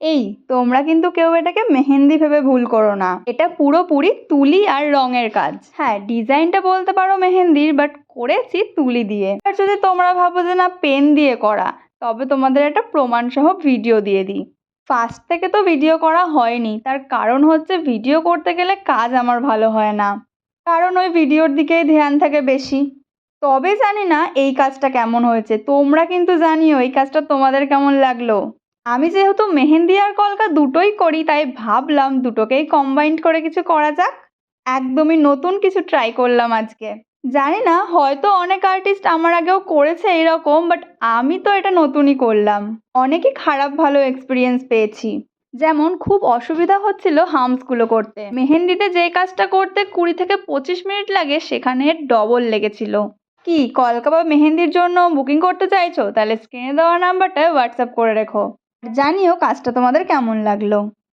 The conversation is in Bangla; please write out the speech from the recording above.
এই, তোমরা কিন্তু কেউ এটাকে মেহেন্দি ভেবে ভুল করো না। এটা পুরোপুরি তুলি আর রঙের কাজ। হ্যাঁ ডিজাইনটা বলতে পারো মেহেন্দির বাট করেছি তুলি দিয়ে। আর যদি তোমরা ভাবো যে না, পেন দিয়ে করা, তবে তোমাদের একটা প্রমাণ সহ ভিডিও দিয়ে দিই। ফার্স্ট থেকে তো ভিডিও করা হয়নি। তার কারণ হচ্ছে ভিডিও করতে গেলে কাজ আমার ভালো হয় না। কারণ ওই ভিডিওর দিকেই ধ্যান থাকে বেশি। তবে জানি না এই কাজটা কেমন হয়েছে। তোমরা কিন্তু জানিও এই কাজটা তোমাদের কেমন লাগল। আমি যেহেতু মেহেন্দি আর কলকা দুটোই করি, তাই ভাবলাম দুটোকেই কম্বাইন্ড করে কিছু করা যাক। একদমই নতুন কিছু ট্রাই করলাম আজকে। জানি না, হয়তো অনেক আর্টিস্ট আমার আগেও করেছে এরকম বাট আমি তো এটা নতুনই করলাম। অনেকই খারাপ ভালো এক্সপিরিয়েন্স পেয়েছি। যেমন খুব অসুবিধা হচ্ছিল হামসগুলো করতে। মেহেন্দিতে যে কাজটা করতে কুড়ি থেকে পঁচিশ মিনিট লাগে, সেখানে ডবল লেগেছিল। কি, কলকা বা মেহেন্দির জন্য বুকিং করতে চাইছো? তাহলে স্ক্রিনে দেওয়া নাম্বারটা হোয়াটসঅ্যাপ করে রেখো। জানিও কাজটা তোমাদের কেমন লাগল।